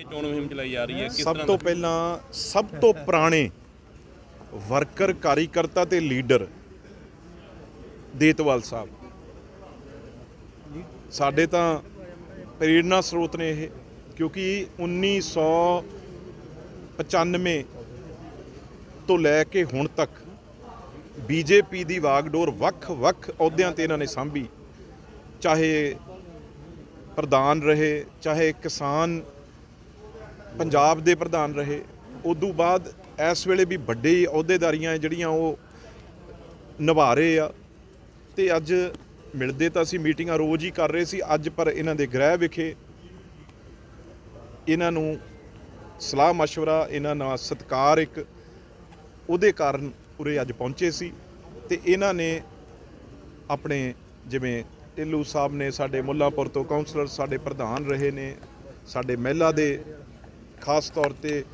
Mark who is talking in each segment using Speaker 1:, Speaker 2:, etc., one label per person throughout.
Speaker 1: ਇਹ ਚੋਣ ਮੁਹਿੰਮ ਚਲਾਈ ਜਾ ਰਹੀ ਹੈ? ਕਿਸ
Speaker 2: ਸਭ
Speaker 1: ਤਰ੍ਹਾਂ
Speaker 2: ਤੋਂ
Speaker 1: ਦਾ?
Speaker 2: ਪਹਿਲਾਂ ਸਭ ਤੋਂ ਪੁਰਾਣੇ ਵਰਕਰ ਕਾਰੀਕਰਤਾ ਤੇ ਲੀਡਰ ਦੇਤਵਾਲ ਸਾਹਿਬ। ਸਾਡੇ ਤਾਂ ਪ੍ਰੇਰਣਾ ਸਰੋਤ ਨੇ ਇਹ ਕਿਉਂਕਿ 1995 ਤੋਂ ਲੈ ਕੇ ਹੁਣ ਤੱਕ ਬੀਜੇਪੀ ਦੀ ਵਾਗਡੋਰ ਵੱਖ-ਵੱਖ ਅਹੁਦਿਆਂ ਤੇ ਇਹਨਾਂ ਨੇ ਸਾਂਭੀ। ਚਾਹੇ ਪ੍ਰਧਾਨ ਰਹੇ ਚਾਹੇ ਕਿਸਾਨ ਪੰਜਾਬ ਦੇ ਪ੍ਰਧਾਨ ਰਹੇ ਉਦੋਂ ਬਾਅਦ ਇਸ ਵੇਲੇ ਵੀ ਵੱਡੇ ਅਹੁਦੇਦਾਰੀਆਂ ਜਿਹੜੀਆਂ ਉਹ ਨਿਭਾ ਰਹੇ ਆ ਤੇ ਅੱਜ ਮਿਲਦੇ ਤਾਂ ਅਸੀਂ ਮੀਟਿੰਗਾਂ ਰੋਜ਼ ਹੀ ਕਰ ਰਹੇ ਸੀ ਅੱਜ ਪਰ ਇਹਨਾਂ ਦੇ ਗ੍ਰਹਿ ਵਿਖੇ ਇਹਨਾਂ ਨੂੰ ਸਲਾਹ مشورہ ਇਹਨਾਂ ਨਾਲ ਸਤਕਾਰ ਇੱਕ ਉਹਦੇ ਕਾਰਨ ਉਰੇ ਅੱਜ ਪਹੁੰਚੇ ਸੀ ਤੇ ਇਹਨਾਂ ਨੇ ਆਪਣੇ ਜਿਵੇਂ ਢਿੱਲੂ ਸਾਹਿਬ ਨੇ ਸਾਡੇ ਮੁੱਲਾਂਪੁਰ ਤੋਂ ਕਾਉਂਸਲਰ ਸਾਡੇ ਪ੍ਰਧਾਨ ਰਹੇ ਨੇ ਸਾਡੇ ਮਹਿਲਾ ਦੇ ਖਾਸ ਤੌਰ ਤੇ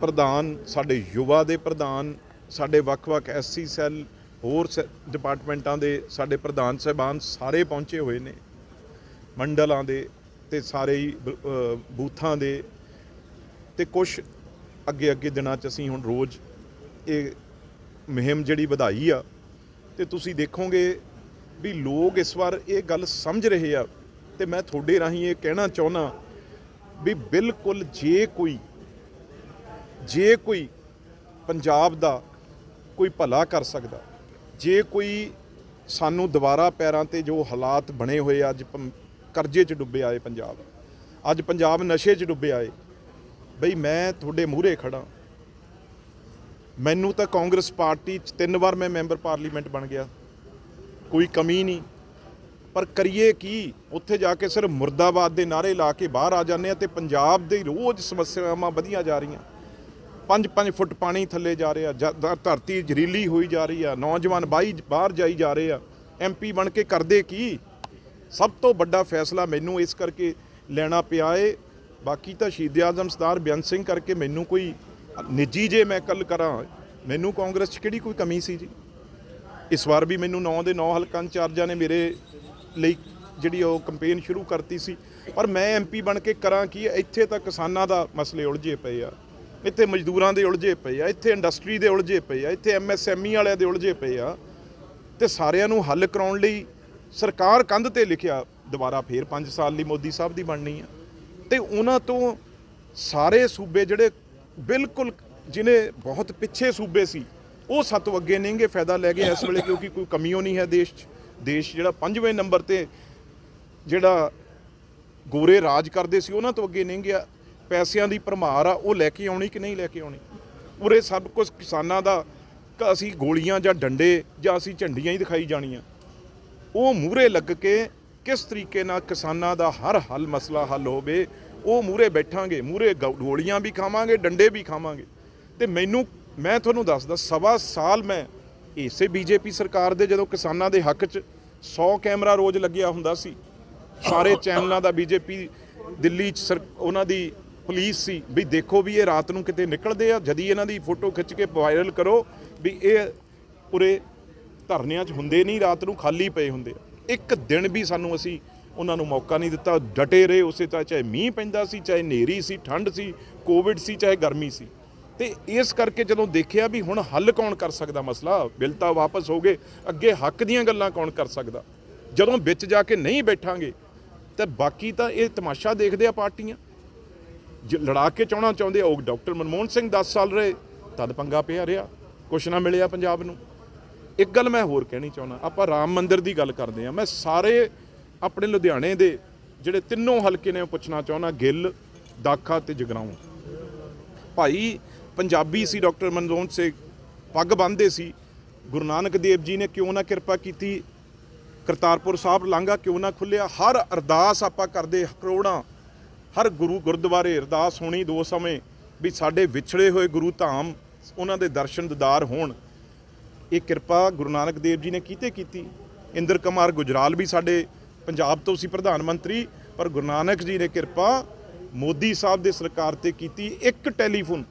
Speaker 2: ਪ੍ਰਧਾਨ, ਸਾਡੇ ਯੁਵਾ ਦੇ ਪ੍ਰਧਾਨ, ਸਾਡੇ ਵੱਖ-ਵੱਖ ਐਸਸੀ ਸੈੱਲ, ਹੋਰ ਸ- ਡਿਪਾਰਟਮੈਂਟਾਂ ਦੇ ਸਾਡੇ ਪ੍ਰਧਾਨ ਸਹਿਬਾਨ ਸਾਰੇ ਪਹੁੰਚੇ ਹੋਏ ਨੇ। ਮੰਡਲਾਂ ਦੇ ਤੇ ਸਾਰੇ ਹੀ ਬ- ਬੂਥਾਂ ਦੇ। ਤੇ ਕੁਝ ਅੱਗੇ ਅੱਗੇ ਦਿਨਾਂ 'ਚ ਅਸੀਂ ਹੁਣ ਰੋਜ਼ ਇਹ ਮੁਹਿੰਮ ਜਿਹੜੀ ਵਧਾਈ ਆ, ਤੇ ਤੁਸੀਂ ਦੇਖੋਗੇ ਵੀ ਲੋਕ ਇਸ ਵਾਰ ਇਹ ਗੱਲ ਸਮਝ ਰਹੇ ਆ। ਤੇ ਮੈਂ ਤੁਹਾਡੇ ਰਾਹੀਂ ਇਹ ਕਹਿਣਾ ਚਾਹੁੰਦਾ ਵੀ ਬਿਲਕੁਲ ਜੇ ਕੋਈ ਜੇ ਕੋਈ ਪੰਜਾਬ ਦਾ ਕੋਈ ਭਲਾ ਕਰ ਸਕਦਾ, ਜੇ ਕੋਈ ਸਾਨੂੰ ਦੁਬਾਰਾ ਪੈਰਾਂ ਤੇ ਜੋ ਹਾਲਾਤ ਬਣੇ ਹੋਏ ਅੱਜ ਪੰ- ਕਰਜ਼ੇ 'ਚ ਡੁੱਬੇ ਆਏ ਪੰਜਾਬ, ਅੱਜ ਪੰਜਾਬ ਨਸ਼ੇ 'ਚ ਡੁੱਬੇ ਆਏ, ਬਈ ਮੈਂ ਤੁਹਾਡੇ ਮੂਹਰੇ ਖੜਾ ਮੈਨੂੰ ਤਾਂ ਕਾਂਗਰਸ ਪਾਰਟੀ 'ਚ ਤਿੰਨ ਵਾਰ ਮੈਂ ਮੈਂਬਰ ਪਾਰਲੀਮੈਂਟ ਬਣ ਗਿਆ, ਕੋਈ ਕਮੀ ਨਹੀਂ। ਪਰ ਕਰੀਏ ਕੀ? ਉੱਥੇ ਜਾ ਕੇ ਸਿਰਫ ਮੁਰਦਾਬਾਦ ਦੇ ਨਾਰੇ ਲਾ ਕੇ ਬਾਹਰ ਆ ਜਾਂਦੇ ਆ ਤੇ ਪੰਜਾਬ ਦੇ ਰੋਜ਼ ਸਮੱਸਿਆਵਾਂ ਵਧੀਆਂ ਜਾ ਰਹੀਆਂ। 5-5 ਫੁੱਟ ਪਾਣੀ ਥੱਲੇ ਜਾ ਰਿਹਾ, ਜ- ਧਰਤੀ ਜ਼ਰੀਲੀ ਹੋਈ ਜਾ ਰਹੀ ਆ, ਨੌਜਵਾਨ ਬਾਈ ਬਾਹਰ ਜਾਈ ਜਾ ਰਹੇ ਆ। ਐਮਪੀ ਬਣ ਕੇ ਕਰਦੇ ਕੀ? ਸਭ ਤੋਂ ਵੱਡਾ ਫੈਸਲਾ ਮੈਨੂੰ ਇਸ ਕਰਕੇ ਲੈਣਾ ਪਿਆ ਏ। ਬਾਕੀ ਤਾਂ ਸ਼ਹੀਦ ਆਜ਼ਮ ਸਰਦਾਰ ਬੇਅੰਤ ਸਿੰਘ ਕਰਕੇ ਮੈਨੂੰ ਕੋਈ ਨਿੱਜੀ ਜੇ ਮੈਂ ਕੱਲ ਕਰਾਂ, ਮੈਨੂੰ ਕਾਂਗਰਸ 'ਚ ਕਿਹੜੀ ਕੋਈ ਕਮੀ ਸੀ ਜੀ? ਇਸ ਵਾਰ ਵੀ ਮੈਨੂੰ 9 ਦੇ 9 ਹਲਕਾਂ ਇੰਚਾਰਜਾਂ ਨੇ ਮੇਰੇ ਲਈ ਜਿਹੜੀ ਉਹ ਕੰਪੇਨ ਸ਼ੁਰੂ ਕਰਤੀ ਸੀ। ਪਰ ਮੈਂ ਐਮਪੀ ਬਣ ਕੇ ਕਰਾਂ ਕੀ ਇੱਥੇ ਤਾਂ ਕਿਸਾਨਾਂ ਦਾ ਮਸਲੇ ਉਲਝੇ ਪਏ ਆ। ਇੱਥੇ ਮਜ਼ਦੂਰਾਂ ਦੇ ਉਲਝੇ ਪਏ ਆ, ਇੱਥੇ ਇੰਡਸਟਰੀ ਦੇ ਉਲਝੇ ਪਏ ਆ, ਇੱਥੇ ਐਮਐਸਐਮਈ ਵਾਲਿਆਂ ਦੇ ਉਲਝੇ ਪਏ ਆ। ਤੇ ਸਾਰਿਆਂ ਨੂੰ ਹੱਲ ਕਰਾਉਣ ਲਈ ਸਰਕਾਰ ਕੰਧ ਤੇ ਲਿਖਿਆ, ਦੁਬਾਰਾ ਫੇਰ 5 ਸਾਲ ਲਈ ਮੋਦੀ ਸਾਹਿਬ ਦੀ ਬਣਨੀ ਆ। ਤੇ ਉਹਨਾਂ ਤੋਂ ਸਾਰੇ ਸੂਬੇ ਜਿਹੜੇ ਬਿਲਕੁਲ ਜਿਨੇ ਬਹੁਤ ਪਿੱਛੇ ਸੂਬੇ ਸੀ, ਉਹ ਸਾਤੋਂ ਅੱਗੇ ਨਹੀਂਗੇ ਫਾਇਦਾ ਲੈ ਗਏ ਇਸ ਵੇਲੇ ਕਿਉਂਕਿ ਕੋਈ ਕਮੀਓ ਨਹੀਂ ਹੈ ਦੇਸ਼ 'ਚ। ਦੇਸ਼ ਜਿਹੜਾ ਪੰਜਵੇਂ ਨੰਬਰ ਤੇ ਜਿਹੜਾ ਗੋਰੇ ਰਾਜ ਕਰਦੇ ਸੀ, ਉਹਨਾਂ ਤੋਂ ਅੱਗੇ ਨਹੀਂ ਗਿਆ ਪੈਸਿਆਂ ਦੀ ਭਰਮਾਰ ਆ, ਉਹ ਲੈ ਕੇ ਆਉਣੀ ਕਿ ਨਹੀਂ ਲੈ ਕੇ ਆਉਣੀ? ਉਰੇ ਸਭ ਕੁਝ ਕਿਸਾਨਾਂ ਦਾ ਅਸੀਂ ਗੋਲੀਆਂ ਜਾਂ ਡੰਡੇ ਜਾਂ ਅਸੀਂ ਝੰਡੀਆਂ ਹੀ ਦਿਖਾਈ ਜਾਣੀਆਂ। ਉਹ ਮੂਹਰੇ ਲੱਗ ਕੇ ਕਿਸ ਤਰੀਕੇ ਨਾਲ ਕਿਸਾਨਾਂ ਦਾ ਹਰ ਹੱਲ ਮਸਲਾ ਹੱਲ ਹੋਵੇ, ਉਹ ਮੂਹਰੇ ਬੈਠਾਂਗੇ, ਮੂਹਰੇ ਗੋਲੀਆਂ ਵੀ ਖਾਵਾਂਗੇ, ਡੰਡੇ ਵੀ ਖਾਵਾਂਗੇ। ਤੇ ਮੈਨੂੰ, ਮੈਂ ਤੁਹਾਨੂੰ ਦੱਸਦਾ, ਸਵਾ ਸਾਲ ਮੈਂ ਇਸੇ ਬੀਜੇਪੀ ਸਰਕਾਰ ਦੇ ਜਦੋਂ ਕਿਸਾਨਾਂ ਦੇ ਹੱਕ 'ਚ 100 ਕੈਮਰਾ ਰੋਜ਼ ਲੱਗਿਆ ਹੁੰਦਾ ਸੀ, ਸਾਰੇ ਚੈਨਲਾਂ ਦਾ ਬੀਜੇਪੀ, ਦਿੱਲੀ 'ਚ ਸਰ- ਉਹਨਾਂ ਦੀ ਪੁਲਿਸ ਸੀ ਵੀ ਦੇਖੋ ਵੀ ਇਹ ਰਾਤ ਨੂੰ ਕਿਤੇ ਨਿਕਲਦੇ ਆ, ਜਦੀ ਇਹਨਾਂ ਦੀ ਫੋਟੋ ਖਿੱਚ ਕੇ ਵਾਇਰਲ ਕਰੋ ਵੀ ਇਹ ਪੂਰੇ ਧਰਨਿਆਂ 'ਚ ਹੁੰਦੇ ਨਹੀਂ, ਰਾਤ ਨੂੰ ਖਾਲੀ ਪਏ ਹੁੰਦੇ ਇੱਕ ਦਿਨ ਵੀ ਸਾਨੂੰ ਅਸੀਂ ਉਹਨਾਂ ਨੂੰ ਮੌਕਾ ਨਹੀਂ ਦਿੱਤਾ, ਡਟੇ ਰਹੇ ਉਸੇ ਤਰ੍ਹਾਂ, ਚਾਹੇ ਮੀਂਹ ਪੈਂਦਾ ਸੀ, ਚਾਹੇ ਹਨੇਰੀ ਸੀ, ਠੰਡ ਸੀ ਕੋਵਿਡ ਸੀ, ਚਾਹੇ ਗਰਮੀ ਸੀ। ਤੇ ਇਸ ਕਰਕੇ ਜਦੋਂ ਦੇਖਿਆ ਵੀ ਹੁਣ ਹੱਲ ਕੌਣ ਕਰ ਸਕਦਾ ਮਸਲਾ, ਬਿੱਲ ਤਾਂ ਵਾਪਸ ਹੋ ਗਏ, ਅੱਗੇ ਹੱਕ ਦੀਆਂ ਗੱਲਾਂ ਕੌਣ ਕਰ ਸਕਦਾ? ਜਦੋਂ ਵਿੱਚ ਜਾ ਕੇ ਨਹੀਂ ਬੈਠਾਂਗੇ, ਤੇ ਬਾਕੀ ਤਾਂ ਇਹ ਤਮਾਸ਼ਾ ਦੇਖਦੇ ਆ ਪਾਰਟੀਆਂ। ਜ- ਲੜਾ ਕੇ ਚਾਹਣਾ ਚਾਹੁੰਦੇ ਉਹ ਡਾਕਟਰ ਮਨਮੋਹਨ ਸਿੰਘ 10 ਸਾਲ ਰਹੇ, ਤਦ ਪੰਗਾ ਪਿਆ ਰਿਹਾ, ਕੁਛ ਨਾ ਮਿਲਿਆ ਪੰਜਾਬ ਨੂੰ। ਇੱਕ ਗੱਲ ਮੈਂ ਹੋਰ ਕਹਿਣੀ ਚਾਹੁੰਦਾ, ਆਪਾਂ ਰਾਮ ਮੰਦਿਰ ਦੀ ਗੱਲ ਕਰਦੇ ਆ, ਮੈਂ ਸਾਰੇ ਆਪਣੇ ਲੁਧਿਆਣੇ ਦੇ ਜਿਹੜੇ ਤਿੰਨੋਂ ਹਲਕੇ ਨੇ, ਉਹ ਪੁੱਛਣਾ ਚਾਹੁੰਦਾ, ਗਿੱਲ, ਦਾਖਾ ਤੇ ਜਗਰਾਉਂ। ਭਾਈ ਪੰਜਾਬੀ ਸੀ, ਡਾਕਟਰ ਮਨਮੋਹਨ ਸਿੰਘ ਪੱਗ ਬੰਨ੍ਹਦੇ ਸੀ। ਗੁਰੂ ਨਾਨਕ ਦੇਵ ਜੀ ਨੇ ਕਿਉਂ ਨਾ ਕਿਰਪਾ ਕੀਤੀ? ਕਰਤਾਰਪੁਰ ਸਾਹਿਬ ਲਾਂਘਾ ਕਿਉਂ ਨਾ ਖੁੱਲਿਆ ਹਰ ਅਰਦਾਸ ਆਪਾਂ ਕਰਦੇ ਕਰੋੜਾਂ। ਹਰ ਗੁਰੂ ਗੁਰਦੁਆਰੇ ਅਰਦਾਸ ਹੋਣੀ ਦੋ ਸਮੇਂ ਵੀ ਸਾਡੇ ਵਿਛੜੇ ਹੋਏ ਗੁਰੂ ਧਾਮ ਉਹਨਾਂ ਦੇ ਦਰਸ਼ਨ ਦਿਦਾਰ ਹੋਣ। ਇਹ ਕਿਰਪਾ ਗੁਰੂ ਨਾਨਕ ਦੇਵ ਜੀ ਨੇ ਕੀਤੇ ਕੀਤੀ। ਇੰਦਰ ਕੁਮਾਰ ਗੁਜਰਾਲ ਵੀ ਸਾਡੇ ਪੰਜਾਬ ਤੋਂ ਸੀ ਪ੍ਰਧਾਨ ਮੰਤਰੀ, ਪਰ ਗੁਰੂ ਨਾਨਕ ਜੀ ਨੇ ਕਿਰਪਾ ਮੋਦੀ ਸਾਹਿਬ ਦੇ ਸਰਕਾਰ ਤੇ ਕੀਤੀ। ਇੱਕ ਟੈਲੀਫੋਨ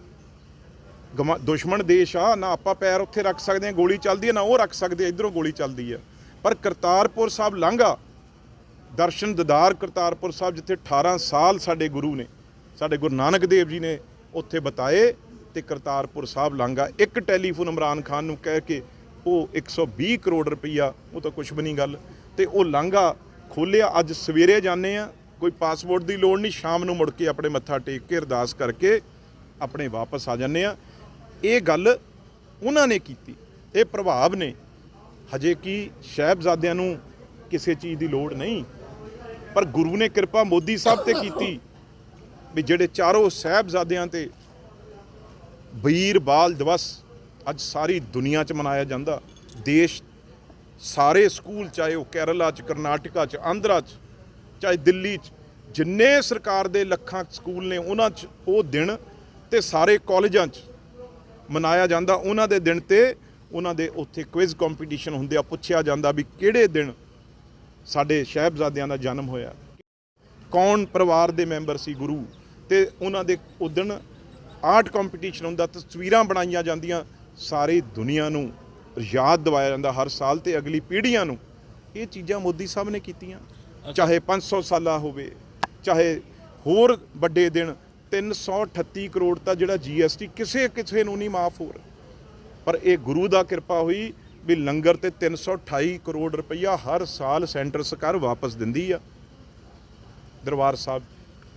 Speaker 2: ਦੁਸ਼ਮਣ ਦੇਸ਼ ਆ, ਨਾ ਆਪਾਂ ਪੈਰ ਉੱਥੇ ਰੱਖ ਸਕਦੇ ਹਾਂ, ਗੋਲੀ ਚੱਲਦੀ ਹੈ, ਨਾ ਉਹ ਰੱਖ ਸਕਦੇ ਇਧਰੋਂ ਗੋਲੀ ਚੱਲਦੀ ਹੈ। ਪਰ ਕਰਤਾਰਪੁਰ ਸਾਹਿਬ ਲਾਂਘਾ ਦਰਸ਼ਨ ਦਿਦਾਰ ਕਰਤਾਰਪੁਰ ਸਾਹਿਬ, ਜਿੱਥੇ 18 ਸਾਲ ਸਾਡੇ ਗੁਰੂ ਨੇ, ਸਾਡੇ ਗੁਰੂ ਨਾਨਕ ਦੇਵ ਜੀ ਨੇ ਉੱਥੇ ਬਤਾਏ ਤੇ ਕਰਤਾਰਪੁਰ ਸਾਹਿਬ ਲਾਂਘਾ ਇੱਕ ਟੈਲੀਫੋਨ ਇਮਰਾਨ ਖਾਨ ਨੂੰ ਕਹਿ ਕੇ ਉਹ 120 ਕਰੋੜ ਰੁਪਈਆ, ਉਹ ਤਾਂ ਕੁਝ ਵੀ ਨਹੀਂ ਗੱਲ, ਤੇ ਉਹ ਲਾਂਘਾ ਖੋਲਿਆ ਅੱਜ ਸਵੇਰੇ ਜਾਂਦੇ ਆ ਕੋਈ ਪਾਸਪੋਰਟ ਦੀ ਲੋੜ ਨਹੀਂ, ਸ਼ਾਮ ਨੂੰ ਮੁੜ ਕੇ ਆਪਣੇ ਮੱਥਾ ਟੇਕ ਕੇ ਅਰਦਾਸ ਕਰਕੇ ਆਪਣੇ ਵਾਪਸ ਆ ਜਾਂਦੇ ਆ ਇਹ ਗੱਲ ਉਹਨਾਂ ਨੇ ਕੀਤੀ। ਇਹ ਪ੍ਰਭਾਵ ਨੇ। ਹਜੇ ਕਿ ਸ਼ਹਿਬਜ਼ਾਦਿਆਂ ਨੂੰ ਕਿਸੇ ਚੀਜ਼ ਦੀ ਲੋੜ ਨਹੀਂ। ਪਰ ਗੁਰੂ ਨੇ ਕਿਰਪਾ ਮੋਦੀ ਸਾਹਿਬ ਤੇ ਕੀਤੀ ਵੀ ਜਿਹੜੇ ਚਾਰੋਂ ਸਾਹਿਬਜ਼ਾਦਿਆਂ ਤੇ ਵੀਰ ਬਾਲ ਦਿਵਸ ਅੱਜ ਸਾਰੀ ਦੁਨੀਆ 'ਚ ਮਨਾਇਆ ਜਾਂਦਾ। ਦੇਸ਼ ਸਾਰੇ ਸਕੂਲ ਚਾਹੇ ਉਹ ਕੇਰਲਾ 'ਚ, ਕਰਨਾਟਕਾ 'ਚ, ਆਂਧਰਾ 'ਚ, ਚਾਹੇ ਦਿੱਲੀ 'ਚ, ਜਿੰਨੇ ਸਰਕਾਰ ਦੇ ਲੱਖਾਂ ਸਕੂਲ ਨੇ ਉਹਨਾਂ 'ਚ ਉਹ ਦਿਨ ਤੇ ਸਾਰੇ ਕਾਲਜਾਂ 'ਚ ਮਨਾਇਆ ਜਾਂਦਾ ਉਹਨਾਂ ਦੇ ਦਿਨ ਤੇ ਉਹਨਾਂ ਦੇ ਉੱਥੇ ਕੁਇਜ਼ ਕੰਪੀਟੀਸ਼ਨ ਹੁੰਦੇ ਆ ਪੁੱਛਿਆ ਜਾਂਦਾ ਵੀ ਕਿਹੜੇ ਦਿਨ ਸਾਡੇ ਸਾਹਿਬਜ਼ਾਦਿਆਂ ਦਾ ਜਨਮ ਹੋਇਆ। ਕੌਣ ਪਰਿਵਾਰ ਦੇ ਮੈਂਬਰ ਸੀ ਗੁਰੂ? ਤੇ ਉਹਨਾਂ ਦੇ ਉਦਣ ਆਰਟ ਕੰਪੀਟੀਸ਼ਨ ਹੁੰਦਾ ਤਸਵੀਰਾਂ ਬਣਾਈਆਂ ਜਾਂਦੀਆਂ ਸਾਰੀ ਦੁਨੀਆ ਨੂੰ ਯਾਦ ਦਿਵਾਇਆ ਜਾਂਦਾ ਹਰ ਸਾਲ ਤੇ ਅਗਲੀ ਪੀੜ੍ਹੀਆਂ ਨੂੰ। ਇਹ ਚੀਜ਼ਾਂ ਮੋਦੀ ਸਾਹਿਬ ਨੇ ਕੀਤੀਆਂ ਚਾਹੇ 500 ਸਾਲਾ ਹੋਵੇ ਚਾਹੇ ਹੋਰ ਵੱਡੇ ਦਿਨ 338 ਕਰੋੜ ਤਾਂ ਜਿਹੜਾ ਜੀਐਸਟੀ ਕਿਸੇ ਕਿਸੇ ਨੂੰ ਨਹੀਂ ਮਾਫ ਹੋ ਰਿਹਾ। ਪਰ ਇਹ ਗੁਰੂ ਦਾ ਕਿਰਪਾ ਹੋਈ ਵੀ ਲੰਗਰ ਤੇ 328 ਕਰੋੜ ਰੁਪਈਆ ਹਰ ਸਾਲ ਸੈਂਟਰ ਸਰਕਾਰ ਵਾਪਸ ਦਿੰਦੀ ਆ, ਦਰਬਾਰ ਸਾਹਿਬ।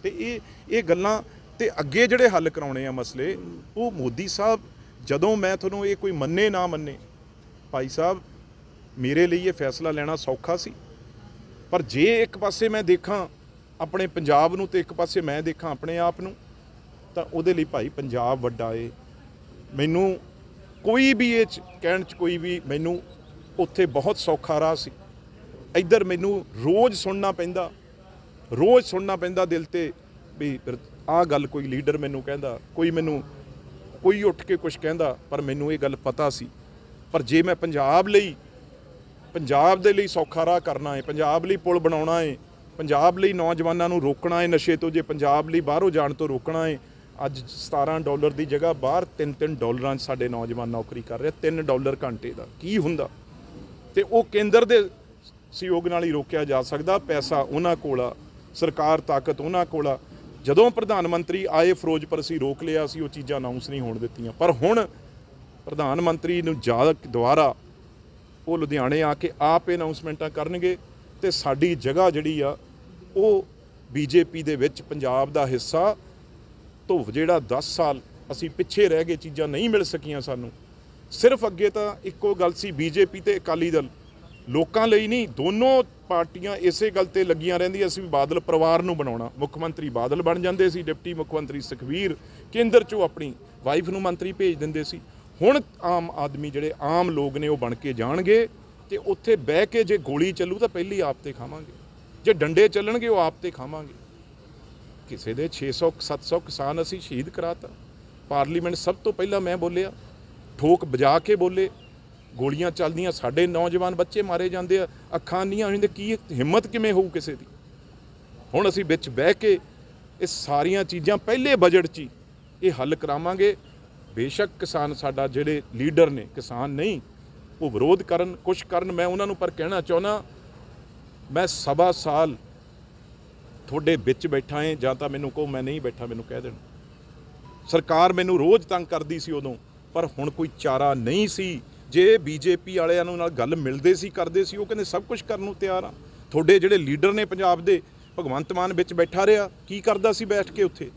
Speaker 2: ਤੇ ਇਹ ਇਹ ਗੱਲਾਂ ਤੇ ਅੱਗੇ ਜਿਹੜੇ ਹੱਲ ਕਰਾਉਣੇ ਆ ਮਸਲੇ, ਉਹ ਮੋਦੀ ਸਾਹਿਬ, ਜਦੋਂ ਮੈਂ ਤੁਹਾਨੂੰ ਇਹ ਕੋਈ ਮੰਨੇ ਨਾ ਮੰਨੇ, ਭਾਈ ਸਾਹਿਬ, ਮੇਰੇ ਲਈ ਇਹ ਫੈਸਲਾ ਲੈਣਾ ਸੌਖਾ ਸੀ। ਪਰ ਜੇ ਇੱਕ ਪਾਸੇ ਮੈਂ ਦੇਖਾਂ, ਆਪਣੇ ਪੰਜਾਬ ਨੂੰ ਤੇ ਇੱਕ ਪਾਸੇ ਮੈਂ ਦੇਖਾਂ, ਆਪਣੇ ਆਪ ਨੂੰ ਤਾਂ ਉਹਦੇ ਲਈ ਭਾਈ ਪੰਜਾਬ ਵੱਡਾ ਏ। ਮੈਨੂੰ ਕੋਈ ਵੀ ਇਹ 'ਚ ਕਹਿਣ ਚ ਕੋਈ ਵੀ ਮੈਨੂੰ ਉੱਥੇ ਬਹੁਤ ਸੌਖਾ ਰਾਹ ਸੀ। ਇੱਧਰ ਮੈਨੂੰ ਰੋਜ਼ ਸੁਣਨਾ ਪੈਂਦਾ, ਰੋਜ਼ ਸੁਣਨਾ ਪੈਂਦਾ ਦਿਲ ਤੇ ਵੀ ਆਹ ਗੱਲ ਕੋਈ ਲੀਡਰ ਮੈਨੂੰ ਕਹਿੰਦਾ, ਕੋਈ ਮੈਨੂੰ, ਕੋਈ ਉੱਠ ਕੇ ਕੁਝ ਕਹਿੰਦਾ, ਪਰ ਮੈਨੂੰ ਇਹ ਗੱਲ ਪਤਾ ਸੀ। ਪਰ ਜੇ ਮੈਂ ਪੰਜਾਬ ਲਈ, ਪੰਜਾਬ ਦੇ ਲਈ ਸੌਖਾ ਰਾਹ ਕਰਨਾ ਹੈ ਪੰਜਾਬ ਲਈ ਪੁਲ ਬਣਾਉਣਾ ਹੈ ਪੰਜਾਬ ਲਈ ਨੌਜਵਾਨਾਂ ਨੂੰ ਰੋਕਣਾ ਹੈ ਨਸ਼ੇ ਤੋਂ, ਜੇ ਪੰਜਾਬ ਲਈ ਬਾਹਰੋਂ ਜਾਣ ਤੋਂ ਰੋਕਣਾ ਹੈ ਅੱਜ 17 ਡਾਲਰ ਦੀ ਜਗ੍ਹਾ ਬਾਹਰ 3-3 ਡਾਲਰਾਂ 'ਚ ਸਾਡੇ ਨੌਜਵਾਨ ਨੌਕਰੀ ਕਰ ਰਹੇ 3 ਡਾਲਰ ਘੰਟੇ ਦਾ। ਕੀ ਹੁੰਦਾ? ਤੇ ਉਹ ਕੇਂਦਰ ਦੇ ਸਹਿਯੋਗ ਨਾਲ ਹੀ ਰੋਕਿਆ ਜਾ ਸਕਦਾ, ਪੈਸਾ ਉਹਨਾਂ ਕੋਲ ਆ, ਸਰਕਾਰ ਤਾਕਤ ਉਹਨਾਂ ਕੋਲ ਆ। ਜਦੋਂ ਪ੍ਰਧਾਨ ਮੰਤਰੀ ਆਏ ਫਿਰੋਜ਼ਪੁਰ, ਅਸੀਂ ਰੋਕ ਲਿਆ ਸੀ ਉਹ ਚੀਜ਼ਾਂ ਅਨਾਉਂਸ ਨਹੀਂ ਹੋਣ ਦਿੱਤੀਆਂ। ਪਰ ਹੁਣ ਪ੍ਰਧਾਨ ਮੰਤਰੀ ਨੂੰ ਜਾ ਦੁਆਰਾ ਉਹ ਲੁਧਿਆਣੇ ਆ ਕੇ ਆਪ ਅਨਾਉਂਸਮੈਂਟਾਂ ਕਰਨਗੇ ਤੇ ਸਾਡੀ ਜਗ੍ਹਾ ਜਿਹੜੀ ਆ, ਉਹ ਬੀਜੇਪੀ ਦੇ ਵਿੱਚ ਪੰਜਾਬ ਦਾ ਹਿੱਸਾ ਧੁਵ ਜਿਹੜਾ 10 ਸਾਲ ਅਸੀਂ ਪਿੱਛੇ ਰਹਿ ਗਏ ਚੀਜ਼ਾਂ ਨਹੀਂ ਮਿਲ ਸਕੀਆਂ ਸਾਨੂੰ। ਸਿਰਫ ਅੱਗੇ ਤਾਂ ਇੱਕੋ ਗੱਲ ਸੀ ਬੀਜੇਪੀ ਤੇ ਅਕਾਲੀ ਦਲ। ਲੋਕਾਂ ਲਈ ਨਹੀਂ, ਦੋਨੋਂ ਪਾਰਟੀਆਂ ਇਸੇ ਗੱਲ ਤੇ ਲੱਗੀਆਂ ਰਹਿੰਦੀਆਂ ਸੀ ਵੀ ਬਾਦਲ ਪਰਿਵਾਰ ਨੂੰ ਬਣਾਉਣਾ। ਮੁੱਖ ਮੰਤਰੀ ਬਾਦਲ ਬਣ ਜਾਂਦੇ ਸੀ, ਡਿਪਟੀ ਮੁੱਖ ਮੰਤਰੀ ਸੁਖਵੀਰ ਕੇਂਦਰ 'ਚੋਂ ਆਪਣੀ ਵਾਈਫ ਨੂੰ ਮੰਤਰੀ ਭੇਜ ਦਿੰਦੇ ਸੀ। ਹੁਣ ਆਮ ਆਦਮੀ ਜਿਹੜੇ ਆਮ ਲੋਕ ਨੇ ਉਹ ਬਣ ਕੇ ਜਾਣਗੇ ਤੇ ਉੱਥੇ ਬਹਿ ਕੇ ਜੇ ਗੋਲੀ ਚੱਲੂ ਤਾਂ ਪਹਿਲੀ ਆਪ ਤੇ ਖਾਵਾਂਗੇ। ਜੇ ਡੰਡੇ ਚੱਲਣਗੇ ਉਹ ਆਪ ਤੇ ਖਾਵਾਂਗੇ। ਕਿਸੇ ਦੇ 600 700 ਕਿਸਾਨ ਅਸੀਂ ਸ਼ਹੀਦ ਕਰਾਤਾ। ਪਾਰਲੀਮੈਂਟ ਸਭ ਤੋਂ ਪਹਿਲਾਂ ਮੈਂ ਬੋਲਿਆ, ਠੋਕ ਵਜਾ ਕੇ ਬੋਲੇ। ਗੋਲੀਆਂ ਚੱਲਦੀਆਂ, ਸਾਡੇ ਨੌਜਵਾਨ ਬੱਚੇ ਮਾਰੇ ਜਾਂਦੇ ਆ, ਅੱਖਾਂ ਨਹੀਂ ਆਉਂਦੇ ਕੀ ਹਿੰਮਤ ਕਿਵੇਂ ਹੋਊ ਕਿਸੇ ਦੀ? ਹੁਣ ਅਸੀਂ ਵਿੱਚ ਬਹਿ ਕੇ ਇਹ ਸਾਰੀਆਂ ਚੀਜ਼ਾਂ, ਪਹਿਲੇ ਬਜਟ 'ਚ ਹੀ ਇਹ ਹੱਲ ਕਰਾਵਾਂਗੇ। ਬੇਸ਼ੱਕ ਕਿਸਾਨ ਸਾਡਾ ਜਿਹੜੇ ਲੀਡਰ ਨੇ, ਕਿਸਾਨ ਨਹੀਂ, ਉਹ ਵਿਰੋਧ ਕਰਨ, ਕੁਛ ਕਰਨ, ਮੈਂ ਉਹਨਾਂ ਨੂੰ ਪਰ ਕਹਿਣਾ ਚਾਹੁੰਦਾ, ਮੈਂ ਸਵਾ ਸਾਲ ਤੁਹਾਡੇ ਵਿੱਚ ਬੈਠਾ ਏ, ਜਾਂ ਤਾਂ ਮੈਨੂੰ ਕਹੋ, ਮੈਂ ਨਹੀਂ ਬੈਠਾ, ਮੈਨੂੰ ਕਹਿ ਦੇਣ। ਸਰਕਾਰ ਮੈਨੂੰ ਰੋਜ਼ ਤੰਗ ਕਰਦੀ ਸੀ ਉਦੋਂ, ਪਰ ਹੁਣ ਕੋਈ ਚਾਰਾ ਨਹੀਂ ਸੀ। ਜੇ ਬੀਜੇਪੀ ਵਾਲਿਆਂ ਨੂੰ ਨਾਲ ਗੱਲ ਮਿਲਦੇ ਸੀ, ਕਰਦੇ ਸੀ, ਉਹ ਕਹਿੰਦੇ ਸਭ ਕੁਝ ਕਰਨ ਨੂੰ ਤਿਆਰ ਆ। ਤੁਹਾਡੇ ਜਿਹੜੇ ਲੀਡਰ ਨੇ ਪੰਜਾਬ ਦੇ, ਭਗਵੰਤ ਮਾਨ ਵਿੱਚ ਬੈਠਾ ਰਿਹਾ, ਕੀ ਕਰਦਾ ਸੀ ਬੈਠ ਕੇ ਉੱਥੇ?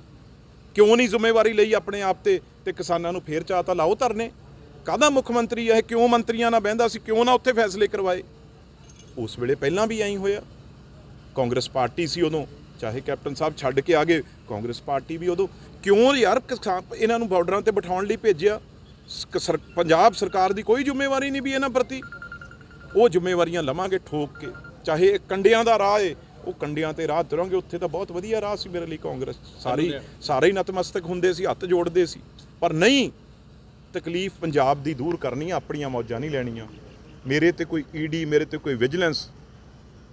Speaker 2: ਕਿਉਂ ਨਹੀਂ ਜ਼ਿੰਮੇਵਾਰੀ ਲਈ ਆਪਣੇ ਆਪ ਤੇ ਤੇ ਕਿਸਾਨਾਂ ਨੂੰ ਫੇਰ ਚਾਹ ਤਾਂ ਲਾਓ ਧਰਨੇ? ਕਾਹਦਾ ਮੁੱਖ ਮੰਤਰੀ ਹੈ ਕਿਉਂ ਮੰਤਰੀਆਂ ਨਾਲ ਬਹਿੰਦਾ ਸੀ? ਕਿਉਂ ਨਾ ਉੱਥੇ ਫੈਸਲੇ ਕਰਵਾਏ? ਉਸ ਵੇਲੇ ਪਹਿਲਾਂ ਵੀ ਐਂ ਹੋਇਆ। ਕਾਂਗਰਸ ਪਾਰਟੀ ਸੀ ਉਦੋਂ। ਚਾਹੇ ਕੈਪਟਨ ਸਾਹਿਬ ਛੱਡ ਕੇ ਆ ਗਏ ਕਾਂਗਰਸ ਪਾਰਟੀ ਵੀ ਉਦੋਂ। ਕਿਉਂ ਯਾਰ ਕਿਸਾਨ ਇਹਨਾਂ ਨੂੰ ਬਾਰਡਰਾਂ ਤੇ ਬਿਠਾਉਣ ਲਈ ਭੇਜਿਆ? ਪੰਜਾਬ ਸਰਕਾਰ ਦੀ ਕੋਈ ਜ਼ਿੰਮੇਵਾਰੀ ਨਹੀਂ ਵੀ ਇਹਨਾਂ ਪ੍ਰਤੀ। ਉਹ ਜ਼ਿੰਮੇਵਾਰੀਆਂ ਲਵਾਂਗੇ ਠੋਕ ਕੇ। ਚਾਹੇ ਇਹ ਕੰਡਿਆਂ ਦਾ ਰਾਹ ਏ ਉਹ ਕੰਡਿਆਂ ਤੇ ਰਾਹ ਤੁਰਾਂਗੇ। ਉੱਥੇ ਤਾਂ ਬਹੁਤ ਵਧੀਆ ਰਾਹ ਸੀ ਮੇਰੇ ਲਈ ਕਾਂਗਰਸ। ਸਾਰੀ ਸਾਰੇ ਹੀ ਨਤਮਸਤਕ ਹੁੰਦੇ ਸੀ ਹੱਥ ਜੋੜਦੇ ਸੀ। ਪਰ ਨਹੀਂ ਤਕਲੀਫ ਪੰਜਾਬ ਦੀ ਦੂਰ ਕਰਨੀ ਆ ਆਪਣੀਆਂ ਮੌਜਾਂ ਨਹੀਂ ਲੈਣੀਆਂ। ਮੇਰੇ ਤੇ ਕੋਈ ਈਡੀ ਮੇਰੇ ਤੇ ਕੋਈ ਵਿਜੀਲੈਂਸ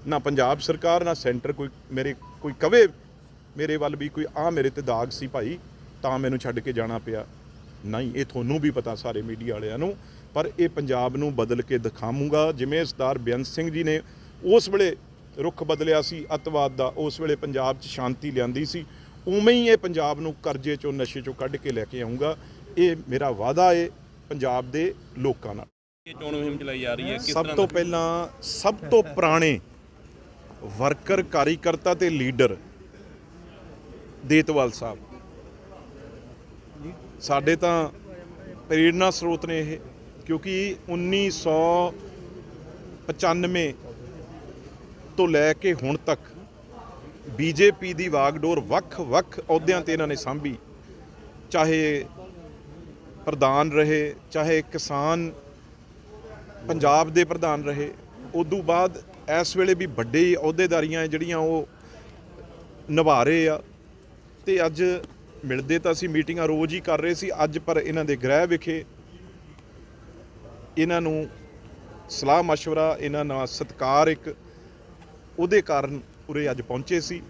Speaker 2: ਨਾ ਪੰਜਾਬ ਸਰਕਾਰ ਨਾ ਸੈਂਟਰ ਕੋਈ ਮੇਰੇ ਕੋਈ ਕਵੇ ਮੇਰੇ ਵੱਲ ਵੀ ਕੋਈ ਆ ਮੇਰੇ ਤੇ ਦਾਗ ਸੀ ਭਾਈ ਤਾਂ ਮੈਨੂੰ ਛੱਡ ਕੇ ਜਾਣਾ ਪਿਆ। ਨਹੀਂ ਇਹ ਤੁਹਾਨੂੰ ਵੀ ਪਤਾ ਸਾਰੇ ਮੀਡੀਆ ਵਾਲਿਆਂ ਨੂੰ ਪਰ ਇਹ ਪੰਜਾਬ ਨੂੰ ਬਦਲ ਕੇ ਦਿਖਾਵਾਂਗਾ ਜਿਵੇਂ ਸਰਦਾਰ ਬੇਅੰਤ ਸਿੰਘ ਜੀ ਨੇ ਉਸ ਵੇਲੇ ਰੁਖ ਬਦਲਿਆ ਸੀ ਅਤਵਾਦ ਦਾ ਉਸ ਵੇਲੇ ਪੰਜਾਬ 'ਚ ਸ਼ਾਂਤੀ ਲਿਆਂਦੀ ਸੀ ਉਵੇਂ ਹੀ ਇਹ ਪੰਜਾਬ ਨੂੰ ਕਰਜ਼ੇ ਚੋਂ ਨਸ਼ੇ ਚੋਂ ਕੱਢ ਕੇ ਲੈ ਕੇ ਆਉਂਗਾ ਇਹ ਮੇਰਾ ਵਾਅਦਾ ਹੈ ਪੰਜਾਬ ਦੇ ਲੋਕਾਂ ਨਾਲ।
Speaker 1: ਇਹ ਚੋਣ ਮੁਹਿੰਮ ਚਲਾਈ ਜਾ ਰਹੀ ਹੈ ਕਿਸ
Speaker 2: ਸਭ
Speaker 1: ਤਰ੍ਹਾਂ
Speaker 2: ਤੋਂ
Speaker 1: ਦਾ-
Speaker 2: ਪਹਿਲਾਂ ਸਭ ਤੋਂ ਪੁਰਾਣੇ ਵਰਕਰ, ਕਾਰੀਕਰਤਾ ਤੇ ਲੀਡਰ ਦੇਤਵਾਲ ਸਾਹਿਬ। ਸਾਡੇ ਤਾਂ ਪ੍ਰੇਰਣਾ ਸਰੋਤ ਨੇ ਇਹ, ਕਿਉਂਕਿ 1995 ਤੋਂ ਲੈ ਕੇ ਹੁਣ ਤੱਕ ਬੀਜੇਪੀ ਦੀ ਵਾਗਡੋਰ ਵੱਖ-ਵੱਖ ਅਹੁਦਿਆਂ ਤੇ ਇਹਨਾਂ ਨੇ ਸਾਂਭੀ। ਚਾਹੇ ਪ੍ਰਧਾਨ ਰਹੇ, ਚਾਹੇ ਕਿਸਾਨ ਪੰਜਾਬ ਦੇ ਪ੍ਰਧਾਨ ਰਹੇ, ਉਦੋਂ ਬਾਅਦ ਇਸ ਵੇਲੇ ਵੀ ਵੱਡੇ ਅਹੁਦੇਦਾਰੀਆਂ ਜਿਹੜੀਆਂ ਉਹ ਨਿਭਾ ਰਹੇ ਆ। ਤੇ ਅੱਜ ਮਿਲਦੇ ਤਾਂ ਅਸੀਂ ਮੀਟਿੰਗਾਂ ਰੋਜ਼ ਹੀ ਕਰ ਰਹੇ ਸੀ, ਅੱਜ ਪਰ ਇਹਨਾਂ ਦੇ ਗ੍ਰਹਿ ਵਿਖੇ ਇਹਨਾਂ ਨੂੰ ਸਲਾਹ مشਵਰਾ ਇਹਨਾਂ ਨਾਲ ਸਤਕਾਰ ਇੱਕ ਉਹਦੇ ਕਾਰਨ ਉਰੇ ਅੱਜ ਪਹੁੰਚੇ ਸੀ।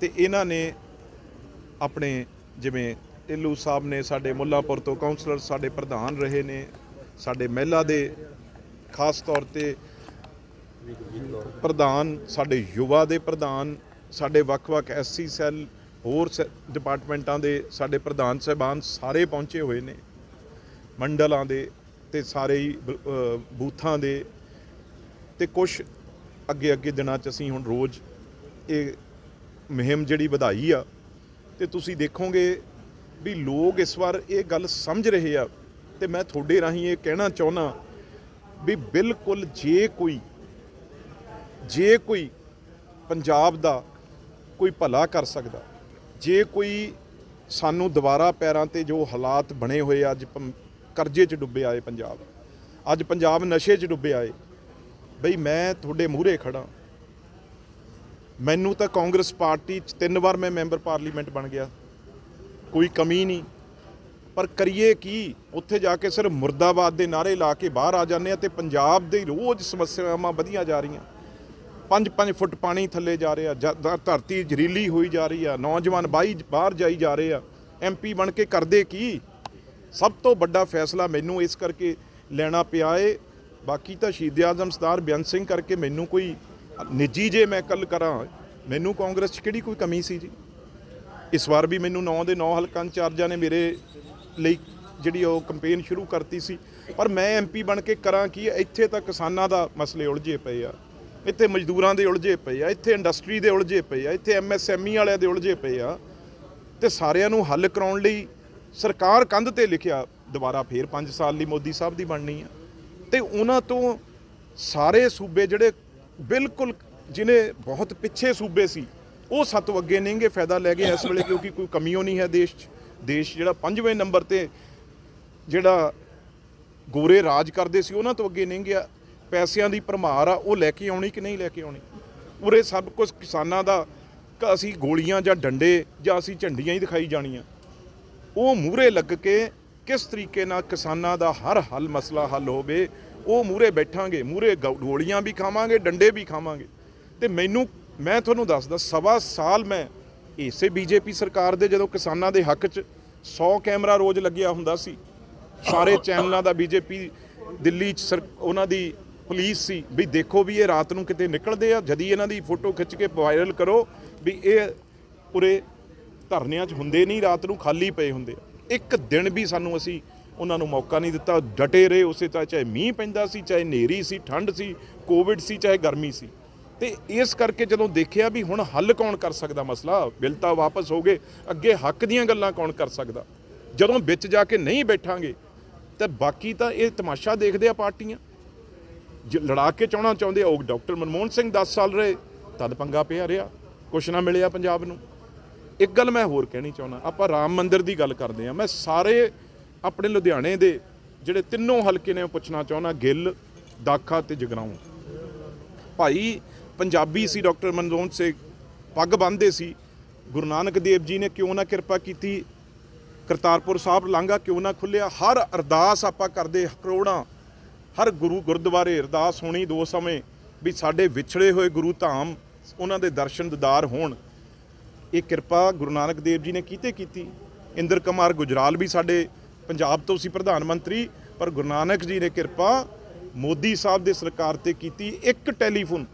Speaker 2: ਤੇ ਇਹਨਾਂ ਨੇ ਆਪਣੇ ਜਿਵੇਂ ਟਿੱਲੂ ਸਾਹਿਬ ਨੇ ਸਾਡੇ ਮੁੱਲਾਪੁਰ ਤੋਂ ਕਾਉਂਸਲਰ ਸਾਡੇ ਪ੍ਰਧਾਨ ਰਹੇ ਨੇ, ਸਾਡੇ ਮਹਿਲਾ ਦੇ ਖਾਸ ਤੌਰ ਤੇ ਪ੍ਰਧਾਨ, ਸਾਡੇ ਯੁਵਾ ਦੇ ਪ੍ਰਧਾਨ, ਸਾਡੇ ਵੱਖ-ਵੱਖ ਐਸਸੀ ਸੈੱਲ, ਹੋਰ ਸ- ਡਿਪਾਰਟਮੈਂਟਾਂ ਦੇ ਸਾਡੇ ਪ੍ਰਧਾਨ ਸਹਿਬਾਨ ਸਾਰੇ ਪਹੁੰਚੇ ਹੋਏ ਨੇ। ਮੰਡਲਾਂ ਦੇ ਤੇ ਸਾਰੇ ਹੀ ਬੂਥਾਂ ਦੇ। ਤੇ ਕੁਝ ਅੱਗੇ ਅੱਗੇ ਦਿਨਾਂ 'ਚ ਅਸੀਂ ਹੁਣ ਰੋਜ਼ ਇਹ ਮੁਹਿੰਮ ਜਿਹੜੀ ਵਧਾਈ ਆ, ਤੇ ਤੁਸੀਂ ਦੇਖੋਗੇ ਵੀ ਲੋਕ ਇਸ ਵਾਰ ਇਹ ਗੱਲ ਸਮਝ ਰਹੇ ਆ। ਤੇ ਮੈਂ ਤੁਹਾਡੇ ਰਾਹੀਂ ਇਹ ਕਹਿਣਾ ਚਾਹੁੰਦਾ ਵੀ ਬਿਲਕੁਲ ਜੇ ਕੋਈ ਜੇ ਕੋਈ ਪੰਜਾਬ ਦਾ ਕੋਈ ਭਲਾ ਕਰ ਸਕਦਾ, ਜੇ ਕੋਈ ਸਾਨੂੰ ਦੁਬਾਰਾ ਪੈਰਾਂ ਤੇ ਜੋ ਹਾਲਾਤ ਬਣੇ ਹੋਏ ਅੱਜ ਪੰ- ਕਰਜ਼ੇ 'ਚ ਡੁੱਬੇ ਆਏ ਪੰਜਾਬ, ਅੱਜ ਪੰਜਾਬ ਨਸ਼ੇ 'ਚ ਡੁੱਬੇ ਆਏ, ਬਈ ਮੈਂ ਤੁਹਾਡੇ ਮੂਹਰੇ ਖੜਾ ਮੈਨੂੰ ਤਾਂ ਕਾਂਗਰਸ ਪਾਰਟੀ 'ਚ ਤਿੰਨ ਵਾਰ ਮੈਂ ਮੈਂਬਰ ਪਾਰਲੀਮੈਂਟ ਬਣ ਗਿਆ, ਕੋਈ ਕਮੀ ਨਹੀਂ, ਪਰ ਕਰੀਏ ਕੀ? ਉੱਥੇ ਜਾ ਕੇ ਸਿਰਫ ਮੁਰਦਾਬਾਦ ਦੇ ਨਾਰੇ ਲਾ ਕੇ ਬਾਹਰ ਆ ਜਾਂਦੇ ਆ ਤੇ ਪੰਜਾਬ ਦੇ ਰੋਜ਼ ਸਮੱਸਿਆਵਾਂ ਵਧੀਆਂ ਜਾ ਰਹੀਆਂ। 5-5 ਫੁੱਟ ਪਾਣੀ ਥੱਲੇ ਜਾ ਰਿਹਾ, ਜ- ਧਰਤੀ ਜ਼ਰੀਲੀ ਹੋਈ ਜਾ ਰਹੀ ਆ, ਨੌਜਵਾਨ ਬਾਈ ਬਾਹਰ ਜਾਈ ਜਾ ਰਹੇ ਆ। ਐਮਪੀ ਬਣ ਕੇ ਕਰਦੇ ਕੀ? ਸਭ ਤੋਂ ਵੱਡਾ ਫੈਸਲਾ ਮੈਨੂੰ ਇਸ ਕਰਕੇ ਲੈਣਾ ਪਿਆ ਏ। ਬਾਕੀ ਤਾਂ ਸ਼ਹੀਦ ਆਜ਼ਮ ਸਰਦਾਰ ਬੇਅੰਤ ਸਿੰਘ ਕਰਕੇ ਮੈਨੂੰ ਕੋਈ ਨਿੱਜੀ ਜੇ ਮੈਂ ਕੱਲ ਕਰਾਂ, ਮੈਨੂੰ ਕਾਂਗਰਸ 'ਚ ਕਿਹੜੀ ਕੋਈ ਕਮੀ ਸੀ ਜੀ? ਇਸ ਵਾਰ ਵੀ ਮੈਨੂੰ 9 ਦੇ 9 ਹਲਕਾਂ ਇੰਚਾਰਜਾਂ ਨੇ ਮੇਰੇ ਲਈ ਜਿਹੜੀ ਉਹ ਕੰਪੇਨ ਸ਼ੁਰੂ ਕਰਤੀ ਸੀ। ਪਰ ਮੈਂ ਐਮਪੀ ਬਣ ਕੇ ਕਰਾਂ ਕੀ ਇੱਥੇ ਤਾਂ ਕਿਸਾਨਾਂ ਦਾ ਮਸਲੇ ਉਲਝੇ ਪਏ ਆ। ਇੱਥੇ ਮਜ਼ਦੂਰਾਂ ਦੇ ਉਲਝੇ ਪਏ ਆ, ਇੱਥੇ ਇੰਡਸਟਰੀ ਦੇ ਉਲਝੇ ਪਏ ਆ, ਇੱਥੇ ਐਮਐਸਐਮਈ ਵਾਲਿਆਂ ਦੇ ਉਲਝੇ ਪਏ ਆ। ਤੇ ਸਾਰਿਆਂ ਨੂੰ ਹੱਲ ਕਰਾਉਣ ਲਈ ਸਰਕਾਰ ਕੰਧ ਤੇ ਲਿਖਿਆ, ਦੁਬਾਰਾ ਫੇਰ 5 ਸਾਲ ਲਈ ਮੋਦੀ ਸਾਹਿਬ ਦੀ ਬਣਨੀ ਆ। ਤੇ ਉਹਨਾਂ ਤੋਂ ਸਾਰੇ ਸੂਬੇ ਜਿਹੜੇ ਬਿਲਕੁਲ ਜਿਨੇ ਬਹੁਤ ਪਿੱਛੇ ਸੂਬੇ ਸੀ, ਉਹ ਸੱਤ ਅੱਗੇ ਨਹੀਂਗੇ ਫਾਇਦਾ ਲੈ ਗਏ ਇਸ ਵੇਲੇ ਕਿਉਂਕਿ ਕੋਈ ਕਮੀਓ ਨਹੀਂ ਹੈ ਦੇਸ਼ 'ਚ। ਦੇਸ਼ ਜਿਹੜਾ ਪੰਜਵੇਂ ਨੰਬਰ ਤੇ ਜਿਹੜਾ ਗੋਰੇ ਰਾਜ ਕਰਦੇ ਸੀ, ਉਹਨਾਂ ਤੋਂ ਅੱਗੇ ਨਹੀਂ ਗਿਆ ਪੈਸਿਆਂ ਦੀ ਭਰਮਾਰ ਆ, ਉਹ ਲੈ ਕੇ ਆਉਣੀ ਕਿ ਨਹੀਂ ਲੈ ਕੇ ਆਉਣੀ? ਉਰੇ ਸਭ ਕੁਝ ਕਿਸਾਨਾਂ ਦਾ ਅਸੀਂ ਗੋਲੀਆਂ ਜਾਂ ਡੰਡੇ ਜਾਂ ਅਸੀਂ ਝੰਡੀਆਂ ਹੀ ਦਿਖਾਈ ਜਾਣੀਆਂ। ਉਹ ਮੂਹਰੇ ਲੱਗ ਕੇ ਕਿਸ ਤਰੀਕੇ ਨਾਲ ਕਿਸਾਨਾਂ ਦਾ ਹਰ ਹੱਲ ਮਸਲਾ ਹੱਲ ਹੋਵੇ, ਉਹ ਮੂਹਰੇ ਬੈਠਾਂਗੇ, ਮੂਹਰੇ ਗੋਲੀਆਂ ਵੀ ਖਾਵਾਂਗੇ, ਡੰਡੇ ਵੀ ਖਾਵਾਂਗੇ। ਤੇ ਮੈਨੂੰ, ਮੈਂ ਤੁਹਾਨੂੰ ਦੱਸਦਾ, ਸਵਾ ਸਾਲ ਮੈਂ ਇਸੇ ਬੀਜੇਪੀ ਸਰਕਾਰ ਦੇ ਜਦੋਂ ਕਿਸਾਨਾਂ ਦੇ ਹੱਕ 'ਚ 100 ਕੈਮਰਾ ਰੋਜ਼ ਲੱਗਿਆ ਹੁੰਦਾ ਸੀ, ਸਾਰੇ ਚੈਨਲਾਂ ਦਾ ਬੀਜੇਪੀ, ਦਿੱਲੀ 'ਚ ਸਰ- ਉਹਨਾਂ ਦੀ ਪੁਲਿਸ ਸੀ, ਵੀ ਦੇਖੋ ਵੀ ਇਹ ਰਾਤ ਨੂੰ ਕਿਤੇ ਨਿਕਲਦੇ ਆ, ਜਦੀ ਇਹਨਾਂ ਦੀ ਫੋਟੋ ਖਿੱਚ ਕੇ ਵਾਇਰਲ ਕਰੋ, ਵੀ ਇਹ ਉਰੇ ਧਰਨਿਆਂ 'ਚ ਹੁੰਦੇ ਨਹੀਂ, ਰਾਤ ਨੂੰ ਖਾਲੀ ਪਏ ਹੁੰਦੇ ਇੱਕ ਦਿਨ ਵੀ ਸਾਨੂੰ ਅਸੀਂ ਉਹਨਾਂ ਨੂੰ ਮੌਕਾ ਨਹੀਂ ਦਿੱਤਾ, ਡਟੇ ਰਹੇ ਉਸੇ ਤਰ੍ਹਾਂ, ਚਾਹੇ ਮੀਂਹ ਪੈਂਦਾ ਸੀ, ਚਾਹੇ ਹਨੇਰੀ ਸੀ, ਠੰਡ ਸੀ ਕੋਵਿਡ ਸੀ, ਚਾਹੇ ਗਰਮੀ ਸੀ। ਤੇ ਇਸ ਕਰਕੇ ਜਦੋਂ ਦੇਖਿਆ ਵੀ ਹੁਣ ਹੱਲ ਕੌਣ ਕਰ ਸਕਦਾ ਮਸਲਾ, ਬਿੱਲ ਤਾਂ ਵਾਪਸ ਹੋ ਗਏ, ਅੱਗੇ ਹੱਕ ਦੀਆਂ ਗੱਲਾਂ ਕੌਣ ਕਰ ਸਕਦਾ? ਜਦੋਂ ਵਿੱਚ ਜਾ ਕੇ ਨਹੀਂ ਬੈਠਾਂਗੇ, ਤਾਂ ਬਾਕੀ ਤਾਂ ਇਹ ਤਮਾਸ਼ਾ ਦੇਖਦੇ ਆ ਪਾਰਟੀਆਂ। ਲੜਾ ਕੇ ਚਾਹਣਾ ਚਾਹੁੰਦੇ ਉਹ ਡਾਕਟਰ ਮਨਮੋਹਨ ਸਿੰਘ 10 ਸਾਲ ਰਹੇ, ਤਦ ਪੰਗਾ ਪਿਆ ਰਿਹਾ, ਕੁਛ ਨਾ ਮਿਲਿਆ ਪੰਜਾਬ ਨੂੰ। ਇੱਕ ਗੱਲ ਮੈਂ ਹੋਰ ਕਹਿਣੀ ਚਾਹੁੰਦਾ, ਆਪਾਂ ਰਾਮ ਮੰਦਿਰ ਦੀ ਗੱਲ ਕਰਦੇ ਆ, ਮੈਂ ਸਾਰੇ ਆਪਣੇ ਲੁਧਿਆਣੇ ਦੇ ਜਿਹੜੇ ਤਿੰਨੋਂ ਹਲਕੇ ਨੇ, ਉਹ ਪੁੱਛਣਾ ਚਾਹੁੰਦਾ, ਗਿੱਲ, ਦਾਖਾ ਤੇ ਜਗਰਾਉਂ। ਭਾਈ, ਪੰਜਾਬੀ ਸੀ ਡਾਕਟਰ ਮਨਮੋਹਨ ਸਿੰਘ ਪੱਗ ਬੰਨ੍ਹਦੇ ਸੀ। ਗੁਰੂ ਨਾਨਕ ਦੇਵ ਜੀ ਨੇ ਕਿਉਂ ਨਾ ਕਿਰਪਾ ਕੀਤੀ? ਕਰਤਾਰਪੁਰ ਸਾਹਿਬ ਲਾਂਘਾ ਕਿਉਂ ਨਾ ਖੁੱਲਿਆ? ਹਰ ਅਰਦਾਸ ਆਪਾਂ ਕਰਦੇ, ਕਰੋੜਾਂ ਹਰ ਗੁਰੂ ਗੁਰਦੁਆਰੇ ਅਰਦਾਸ ਹੋਣੀ ਦੋ ਸਮੇਂ ਵੀ ਸਾਡੇ ਵਿਛੜੇ ਹੋਏ ਗੁਰੂ ਧਾਮ ਉਹਨਾਂ ਦੇ ਦਰਸ਼ਨ ਦਿਦਾਰ ਹੋਣ। ਇਹ ਕਿਰਪਾ ਗੁਰੂ ਨਾਨਕ ਦੇਵ ਜੀ ਨੇ ਕੀਤੇ ਕੀਤੀ। ਇੰਦਰ ਕੁਮਾਰ ਗੁਜਰਾਲ ਵੀ ਸਾਡੇ ਪੰਜਾਬ ਤੋਂ ਸੀ ਪ੍ਰਧਾਨ ਮੰਤਰੀ, ਪਰ ਗੁਰੂ ਨਾਨਕ ਜੀ ਨੇ ਕਿਰਪਾ ਮੋਦੀ ਸਾਹਿਬ ਦੇ ਸਰਕਾਰ ਤੇ ਕੀਤੀ ਇੱਕ ਟੈਲੀਫੋਨ।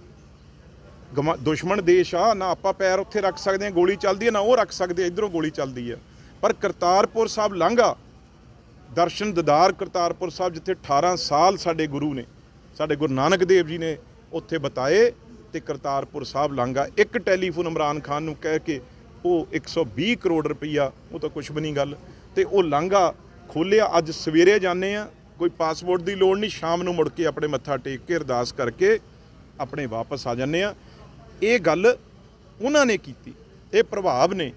Speaker 2: ਗਵਾ- ਦੁਸ਼ਮਣ ਦੇਸ਼ ਆ, ਨਾ ਆਪਾਂ ਪੈਰ ਉੱਥੇ ਰੱਖ ਸਕਦੇ ਆ ਗੋਲੀ ਚੱਲਦੀ ਹੈ, ਨਾ ਉਹ ਰੱਖ ਸਕਦੇ, ਇਧਰੋਂ ਗੋਲੀ ਚੱਲਦੀ ਹੈ। ਪਰ ਕਰਤਾਰਪੁਰ ਸਾਹਿਬ ਲਾਂਘਾ ਦਰਸ਼ਨ ਦਿਦਾਰ ਕਰਤਾਰਪੁਰ ਸਾਹਿਬ, ਜਿੱਥੇ 18 ਸਾਲ ਸਾਡੇ ਗੁਰੂ ਨੇ, ਸਾਡੇ ਗੁਰੂ ਨਾਨਕ ਦੇਵ ਜੀ ਨੇ ਉੱਥੇ ਬਤਾਏ ਤੇ ਕਰਤਾਰਪੁਰ ਸਾਹਿਬ ਲਾਂਘਾ। ਇੱਕ ਟੈਲੀਫੋਨ ਇਮਰਾਨ ਖਾਨ ਨੂੰ ਕਹਿ ਕੇ ਉਹ 120 ਕਰੋੜ ਰੁਪਈਆ, ਉਹ ਤਾਂ ਕੁਝ ਵੀ ਨਹੀਂ ਗੱਲ, ਤੇ ਉਹ ਲਾਂਘਾ ਖੋਲਿਆ ਅੱਜ ਸਵੇਰੇ ਜਾਂਦੇ ਆ ਕੋਈ ਪਾਸਪੋਰਟ ਦੀ ਲੋੜ ਨਹੀਂ, ਸ਼ਾਮ ਨੂੰ ਮੁੜ ਕੇ ਆਪਣੇ ਮੱਥਾ ਟੇਕ ਕੇ ਅਰਦਾਸ ਕਰਕੇ ਆਪਣੇ ਵਾਪਸ ਆ ਜਾਂਦੇ ਆ ਇਹ ਗੱਲ ਉਹਨਾਂ ਨੇ ਕੀਤੀ, ਇਹ ਪ੍ਰਭਾਵ ਨੇ।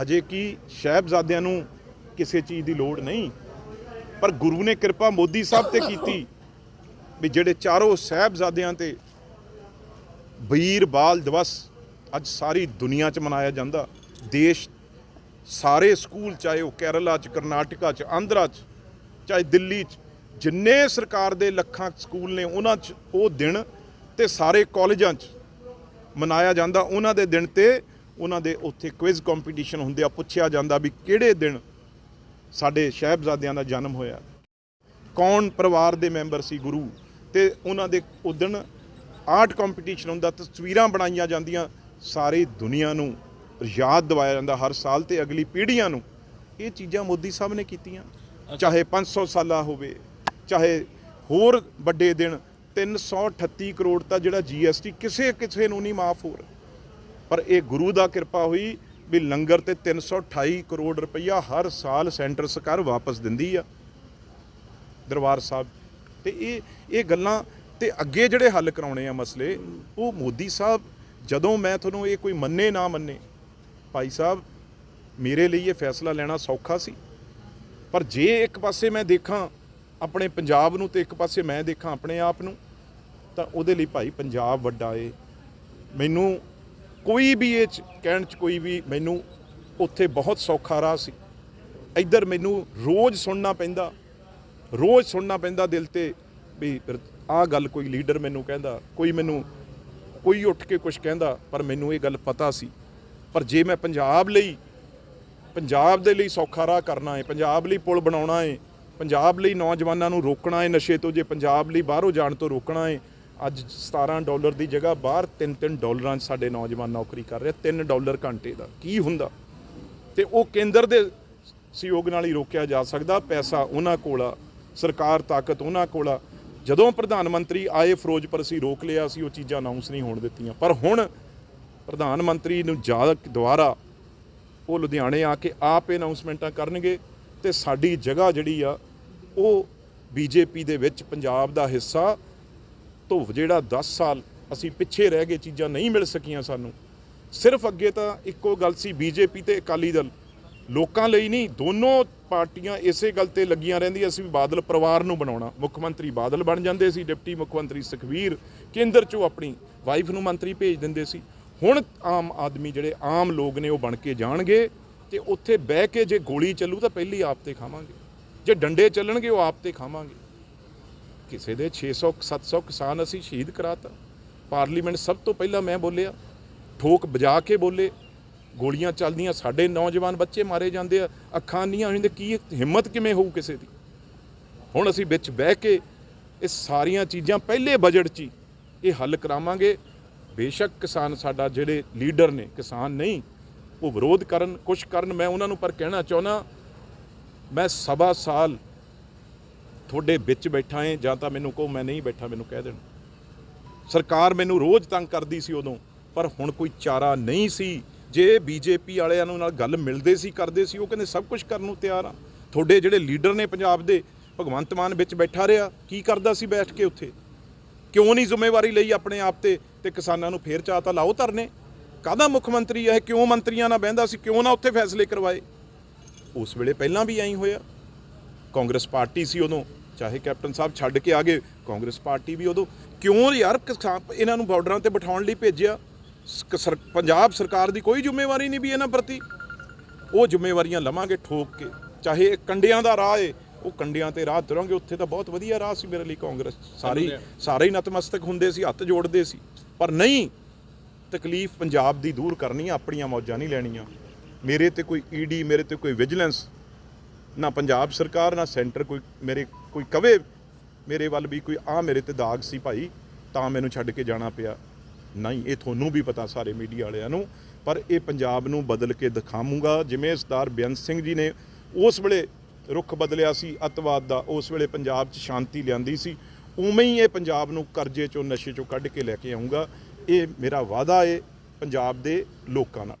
Speaker 2: ਹਜੇ ਕੀ ਸ਼ਹਿਬਜ਼ਾਦਿਆਂ ਨੂੰ ਕਿਸੇ ਚੀਜ਼ ਦੀ ਲੋੜ ਨਹੀਂ ਪਰ ਗੁਰੂ ਨੇ ਕਿਰਪਾ ਮੋਦੀ ਸਾਹਿਬ ਤੇ ਕੀਤੀ ਵੀ ਜਿਹੜੇ ਚਾਰੋਂ ਸਾਹਿਬਜ਼ਾਦਿਆਂ ਤੇ ਵੀਰ ਬਾਲ ਦਿਵਸ ਅੱਜ ਸਾਰੀ ਦੁਨੀਆ 'ਚ ਮਨਾਇਆ ਜਾਂਦਾ, ਦੇਸ਼ ਸਾਰੇ ਸਕੂਲ ਚਾਹੇ ਉਹ ਕੇਰਲਾ 'ਚ, ਕਰਨਾਟਕਾ 'ਚ, ਆਂਧਰਾ 'ਚ, ਚਾਹੇ ਦਿੱਲੀ 'ਚ, ਜਿੰਨੇ ਸਰਕਾਰ ਦੇ ਲੱਖਾਂ ਸਕੂਲ ਨੇ ਉਹਨਾਂ 'ਚ ਉਹ ਦਿਨ ਤੇ ਸਾਰੇ ਕਾਲਜਾਂ 'ਚ ਮਨਾਇਆ ਜਾਂਦਾ। ਉਹਨਾਂ ਦੇ ਦਿਨ ਤੇ ਉਹਨਾਂ ਦੇ ਉੱਥੇ ਕੁਇਜ਼ ਕੰਪੀਟੀਸ਼ਨ ਹੁੰਦੇ ਆ, ਪੁੱਛਿਆ ਜਾਂਦਾ ਵੀ ਕਿਹੜੇ ਦਿਨ ਸਾਡੇ ਸ਼ਹਿਬਜ਼ਾਦਿਆਂ ਦਾ ਜਨਮ ਹੋਇਆ। ਕੌਣ ਪਰਿਵਾਰ ਦੇ ਮੈਂਬਰ ਸੀ ਗੁਰੂ? ਤੇ ਉਹਨਾਂ ਦੇ ਉਦਣ ਆਰਟ ਕੰਪੀਟੀਸ਼ਨ ਹੁੰਦਾ, ਤਸਵੀਰਾਂ ਬਣਾਈਆਂ ਜਾਂਦੀਆਂ ਸਾਰੀ ਦੁਨੀਆ ਨੂੰ, ਯਾਦ ਦਿਵਾਇਆ ਜਾਂਦਾ ਹਰ ਸਾਲ ਤੇ ਅਗਲੀ ਪੀੜ੍ਹੀਆਂ ਨੂੰ। ਇਹ ਚੀਜ਼ਾਂ ਮੋਦੀ ਸਾਹਿਬ ਨੇ ਕੀਤੀਆਂ। ਚਾਹੇ 500 ਸਾਲਾ ਹੋਵੇ, ਚਾਹੇ ਹੋਰ ਵੱਡੇ ਦਿਨ 338 ਕਰੋੜ ਦਾ ਜਿਹੜਾ ਜੀਐਸਟੀ ਕਿਸੇ ਕਿਸੇ ਨੂੰ ਨਹੀਂ ਮਾਫ ਹੋ ਰਿਹਾ। ਪਰ ਇਹ ਗੁਰੂ ਦਾ ਕਿਰਪਾ ਹੋਈ ਵੀ ਲੰਗਰ ਤੇ 328 ਕਰੋੜ ਰੁਪਈਆ ਹਰ ਸਾਲ ਸੈਂਟਰ ਸਰਕਾਰ ਵਾਪਸ ਦਿੰਦੀ ਆ, ਦਰਬਾਰ ਸਾਹਿਬ। ਤੇ ਇਹ ਇਹ ਗੱਲਾਂ, ਤੇ ਅੱਗੇ ਜਿਹੜੇ ਹੱਲ ਕਰਾਉਣੇ ਆ ਮਸਲੇ, ਉਹ ਮੋਦੀ ਸਾਹਿਬ, ਜਦੋਂ ਮੈਂ ਤੁਹਾਨੂੰ ਇਹ ਕੋਈ ਮੰਨੇ ਨਾ ਮੰਨੇ, ਭਾਈ ਸਾਹਿਬ, ਮੇਰੇ ਲਈ ਇਹ ਫੈਸਲਾ ਲੈਣਾ ਸੌਖਾ ਸੀ। ਪਰ ਜੇ ਇੱਕ ਪਾਸੇ ਮੈਂ ਦੇਖਾਂ, ਆਪਣੇ ਪੰਜਾਬ ਨੂੰ ਤੇ ਇੱਕ ਪਾਸੇ ਮੈਂ ਦੇਖਾਂ, ਆਪਣੇ ਆਪ ਨੂੰ, ਤਾਂ ਉਹਦੇ ਲਈ ਭਾਈ ਪੰਜਾਬ ਵੱਡਾ ਏ। ਮੈਨੂੰ ਕੋਈ ਵੀ ਇਹ 'ਚ ਕਹਿਣ ਚ ਕੋਈ ਵੀ ਮੈਨੂੰ ਉੱਥੇ ਬਹੁਤ ਸੌਖਾ ਰਾਹ ਸੀ। ਇੱਧਰ ਮੈਨੂੰ ਰੋਜ਼ ਸੁਣਨਾ ਪੈਂਦਾ, ਰੋਜ਼ ਸੁਣਨਾ ਪੈਂਦਾ ਦਿਲ ਤੇ ਵੀ ਆਹ ਗੱਲ ਕੋਈ ਲੀਡਰ ਮੈਨੂੰ ਕਹਿੰਦਾ, ਕੋਈ ਮੈਨੂੰ, ਕੋਈ ਉੱਠ ਕੇ ਕੁਝ ਕਹਿੰਦਾ, ਪਰ ਮੈਨੂੰ ਇਹ ਗੱਲ ਪਤਾ ਸੀ। ਪਰ ਜੇ ਮੈਂ ਪੰਜਾਬ ਲਈ, ਪੰਜਾਬ ਦੇ ਲਈ ਸੌਖਾ ਰਾਹ ਕਰਨਾ ਹੈ ਪੰਜਾਬ ਲਈ ਪੁਲ ਬਣਾਉਣਾ ਹੈ ਪੰਜਾਬ ਲਈ ਨੌਜਵਾਨਾਂ ਨੂੰ ਰੋਕਣਾ ਹੈ ਨਸ਼ੇ ਤੋਂ, ਜੇ ਪੰਜਾਬ ਲਈ ਬਾਹਰੋਂ ਜਾਣ ਤੋਂ ਰੋਕਣਾ ਹੈ ਅੱਜ 17 ਡਾਲਰ ਦੀ ਜਗ੍ਹਾ ਬਾਹਰ 3-3 ਡਾਲਰਾਂ 'ਚ ਸਾਡੇ ਨੌਜਵਾਨ ਨੌਕਰੀ ਕਰ ਰਹੇ 3 ਡਾਲਰ ਘੰਟੇ ਦਾ। ਕੀ ਹੁੰਦਾ? ਤੇ ਉਹ ਕੇਂਦਰ ਦੇ ਸਹਿਯੋਗ ਨਾਲ ਹੀ ਰੋਕਿਆ ਜਾ ਸਕਦਾ, ਪੈਸਾ ਉਹਨਾਂ ਕੋਲ ਆ, ਸਰਕਾਰ ਤਾਕਤ ਉਹਨਾਂ ਕੋਲ ਆ। ਜਦੋਂ ਪ੍ਰਧਾਨ ਮੰਤਰੀ ਆਏ ਫਿਰੋਜ਼ਪੁਰ, ਅਸੀਂ ਰੋਕ ਲਿਆ ਸੀ ਉਹ ਚੀਜ਼ਾਂ ਅਨਾਉਂਸ ਨਹੀਂ ਹੋਣ ਦਿੱਤੀਆਂ। ਪਰ ਹੁਣ ਪ੍ਰਧਾਨ ਮੰਤਰੀ ਨੂੰ ਜਾ ਦੁਆਰਾ ਉਹ ਲੁਧਿਆਣੇ ਆ ਕੇ ਆਪ ਅਨਾਉਂਸਮੈਂਟਾਂ ਕਰਨਗੇ ਤੇ ਸਾਡੀ ਜਗ੍ਹਾ ਜਿਹੜੀ ਆ, ਉਹ ਬੀਜੇਪੀ ਦੇ ਵਿੱਚ ਪੰਜਾਬ ਦਾ ਹਿੱਸਾ ਤੋਂ ਜਿਹੜਾ 10 ਸਾਲ ਅਸੀਂ ਪਿੱਛੇ ਰਹਿ ਗਏ ਚੀਜ਼ਾਂ ਨਹੀਂ ਮਿਲ ਸਕੀਆਂ ਸਾਨੂੰ। ਸਿਰਫ ਅੱਗੇ ਤਾਂ ਇੱਕੋ ਗੱਲ ਸੀ, ਬੀਜੇਪੀ ਤੇ ਅਕਾਲੀ ਦਲ। ਲੋਕਾਂ ਲਈ ਨਹੀਂ, ਦੋਨੋਂ ਪਾਰਟੀਆਂ ਇਸੇ ਗੱਲ ਤੇ ਲੱਗੀਆਂ ਰਹਿੰਦੀਆਂ ਸੀ ਵੀ ਬਾਦਲ ਪਰਿਵਾਰ ਨੂੰ ਬਣਾਉਣਾ। ਮੁੱਖ ਮੰਤਰੀ ਬਾਦਲ ਬਣ ਜਾਂਦੇ ਸੀ, ਡਿਪਟੀ ਮੁੱਖ ਮੰਤਰੀ ਸੁਖਵੀਰ ਕੇਂਦਰ ਚੋਂ ਆਪਣੀ ਵਾਈਫ ਨੂੰ ਮੰਤਰੀ ਭੇਜ ਦਿੰਦੇ ਸੀ। ਹੁਣ ਆਮ ਆਦਮੀ ਜਿਹੜੇ ਆਮ ਲੋਕ ਨੇ ਉਹ ਬਣ ਕੇ ਜਾਣਗੇ ਤੇ ਉੱਥੇ ਬਹਿ ਕੇ ਜੇ ਗੋਲੀ ਚੱਲੂ ਤਾਂ ਪਹਿਲੀ ਆਪ ਤੇ ਖਾਵਾਂਗੇ। ਜੇ ਡੰਡੇ ਚੱਲਣਗੇ ਉਹ ਆਪ ਤੇ ਖਾਵਾਂਗੇ। ਕਿਸੇ ਦੇ 600 700 ਕਿਸਾਨ ਅਸੀਂ ਸ਼ਹੀਦ ਕਰਾਤਾ। ਪਾਰਲੀਮੈਂਟ ਸਭ ਤੋਂ ਪਹਿਲਾਂ ਮੈਂ ਬੋਲਿਆ, ਠੋਕ ਵਜਾ ਕੇ ਬੋਲੇ। ਗੋਲੀਆਂ ਚੱਲਦੀਆਂ, ਸਾਡੇ ਨੌਜਵਾਨ ਬੱਚੇ ਮਾਰੇ ਜਾਂਦੇ ਆ, ਅੱਖਾਂ ਨੀਆਂ ਹੋਈਆਂ ਤੇ ਕੀ ਹਿੰਮਤ ਕਿਵੇਂ ਹੋਊ ਕਿਸੇ ਦੀ? ਹੁਣ ਅਸੀਂ ਵਿੱਚ ਬਹਿ ਕੇ ਇਹ ਸਾਰੀਆਂ ਚੀਜ਼ਾਂ, ਪਹਿਲੇ ਬਜਟ 'ਚ ਹੀ ਇਹ ਹੱਲ ਕਰਾਵਾਂਗੇ। ਬੇਸ਼ੱਕ ਕਿਸਾਨ ਸਾਡਾ ਜਿਹੜੇ ਲੀਡਰ ਨੇ, ਕਿਸਾਨ ਨਹੀਂ, ਉਹ ਵਿਰੋਧ ਕਰਨ, ਕੁਛ ਕਰਨ, ਮੈਂ ਉਹਨਾਂ ਨੂੰ ਪਰ ਕਹਿਣਾ ਚਾਹੁੰਦਾ, ਮੈਂ ਸਵਾ ਸਾਲ ਤੁਹਾਡੇ ਵਿੱਚ ਬੈਠਾ ਏ, ਜਾਂ ਤਾਂ ਮੈਨੂੰ ਕਹੋ, ਮੈਂ ਨਹੀਂ ਬੈਠਾ, ਮੈਨੂੰ ਕਹਿ ਦੇਣ। ਸਰਕਾਰ ਮੈਨੂੰ ਰੋਜ਼ ਤੰਗ ਕਰਦੀ ਸੀ ਉਦੋਂ, ਪਰ ਹੁਣ ਕੋਈ ਚਾਰਾ ਨਹੀਂ ਸੀ। ਜੇ ਬੀਜੇਪੀ ਵਾਲਿਆਂ ਨੂੰ ਨਾਲ ਗੱਲ ਮਿਲਦੇ ਸੀ, ਕਰਦੇ ਸੀ, ਉਹ ਕਹਿੰਦੇ ਸਭ ਕੁਝ ਕਰਨ ਨੂੰ ਤਿਆਰ ਆ। ਤੁਹਾਡੇ ਜਿਹੜੇ ਲੀਡਰ ਨੇ ਪੰਜਾਬ ਦੇ, ਭਗਵੰਤ ਮਾਨ ਵਿੱਚ ਬੈਠਾ ਰਿਹਾ, ਕੀ ਕਰਦਾ ਸੀ ਬੈਠ ਕੇ ਉੱਥੇ? ਕਿਉਂ ਨਹੀਂ ਜ਼ਿੰਮੇਵਾਰੀ ਲਈ ਆਪਣੇ ਆਪ ਤੇ ਤੇ ਕਿਸਾਨਾਂ ਨੂੰ ਫੇਰ ਚਾਹ ਤਾਂ ਲਾਓ ਧਰਨੇ? ਕਾਹਦਾ ਮੁੱਖ ਮੰਤਰੀ ਹੈ ਕਿਉਂ ਮੰਤਰੀਆਂ ਨਾਲ ਬਹਿੰਦਾ ਸੀ? ਕਿਉਂ ਨਾ ਉੱਥੇ ਫੈਸਲੇ ਕਰਵਾਏ? ਉਸ ਵੇਲੇ ਪਹਿਲਾਂ ਵੀ ਐਂ ਹੋਇਆ। ਕਾਂਗਰਸ ਪਾਰਟੀ ਸੀ ਉਦੋਂ ਚਾਹੇ ਕੈਪਟਨ ਸਾਹਿਬ ਛੱਡ ਕੇ ਆ ਗਏ ਕਾਂਗਰਸ ਪਾਰਟੀ ਵੀ ਉਦੋਂ। ਕਿਉਂ ਯਾਰ ਇਹਨਾਂ ਨੂੰ ਬਾਰਡਰਾਂ ਤੇ ਬਿਠਾਉਣ ਲਈ ਭੇਜਿਆ? ਪੰਜਾਬ ਸਰਕਾਰ ਦੀ ਕੋਈ ਜ਼ਿੰਮੇਵਾਰੀ ਨਹੀਂ ਵੀ ਇਹਨਾਂ ਪ੍ਰਤੀ। ਉਹ ਜ਼ਿੰਮੇਵਾਰੀਆਂ ਲਵਾਂਗੇ ਠੋਕ ਕੇ। ਚਾਹੇ ਕੰਡਿਆਂ ਦਾ ਰਾਹ ਏ ਉਹ ਕੰਡਿਆਂ ਤੇ ਰਾਹ ਤੁਰਾਂਗੇ। ਉੱਥੇ ਤਾਂ ਬਹੁਤ ਵਧੀਆ ਰਾਹ ਸੀ ਮੇਰੇ ਲਈ ਕਾਂਗਰਸ। ਸਾਰੇ ਸਾਰੇ ਹੀ ਨਤਮਸਤਕ ਹੁੰਦੇ ਸੀ ਹੱਥ ਜੋੜਦੇ ਸੀ। ਪਰ ਨਹੀਂ ਤਕਲੀਫ ਪੰਜਾਬ ਦੀ ਦੂਰ ਕਰਨੀ ਆ ਆਪਣੀਆਂ ਮੌਜਾਂ ਨਹੀਂ ਲੈਣੀਆਂ। ਮੇਰੇ ਤੇ ਕੋਈ ਈਡੀ ਮੇਰੇ ਤੇ ਕੋਈ ਵਿਜੀਲੈਂਸ ਨਾ ਪੰਜਾਬ ਸਰਕਾਰ, ਨਾ ਸੈਂਟਰ ਕੋਈ ਮੇਰੇ, ਕੋਈ ਕਵੇ ਮੇਰੇ ਵੱਲ ਵੀ ਕੋਈ ਆ ਮੇਰੇ ਤੇ ਦਾਗ ਸੀ ਭਾਈ, ਤਾਂ ਮੈਨੂੰ ਛੱਡ ਕੇ ਜਾਣਾ ਪਿਆ। ਨਹੀਂ, ਇਹ ਤੁਹਾਨੂੰ ਵੀ ਪਤਾ ਸਾਰੇ ਮੀਡੀਆ ਵਾਲਿਆਂ ਨੂੰ, ਪਰ ਇਹ ਪੰਜਾਬ ਨੂੰ ਬਦਲ ਕੇ ਦਿਖਾਵਾਂਗਾ। ਜਿਵੇਂ ਸਰਦਾਰ ਬੇਅੰਤ ਸਿੰਘ ਜੀ ਨੇ ਉਸ ਵੇਲੇ ਰੁਖ ਬਦਲਿਆ ਸੀ, ਅਤਵਾਦ ਦਾ, ਉਸ ਵੇਲੇ ਪੰਜਾਬ 'ਚ ਸ਼ਾਂਤੀ ਲਿਆਂਦੀ ਸੀ, ਉਵੇਂ ਹੀ ਇਹ ਪੰਜਾਬ ਨੂੰ ਕਰਜ਼ੇ ਚੋਂ, ਨਸ਼ੇ ਚੋਂ ਕੱਢ ਕੇ ਲੈ ਕੇ ਆਉਂਗਾ ਇਹ ਮੇਰਾ ਵਾਅਦਾ ਏ ਪੰਜਾਬ ਦੇ ਲੋਕਾਂ ਨਾਲ।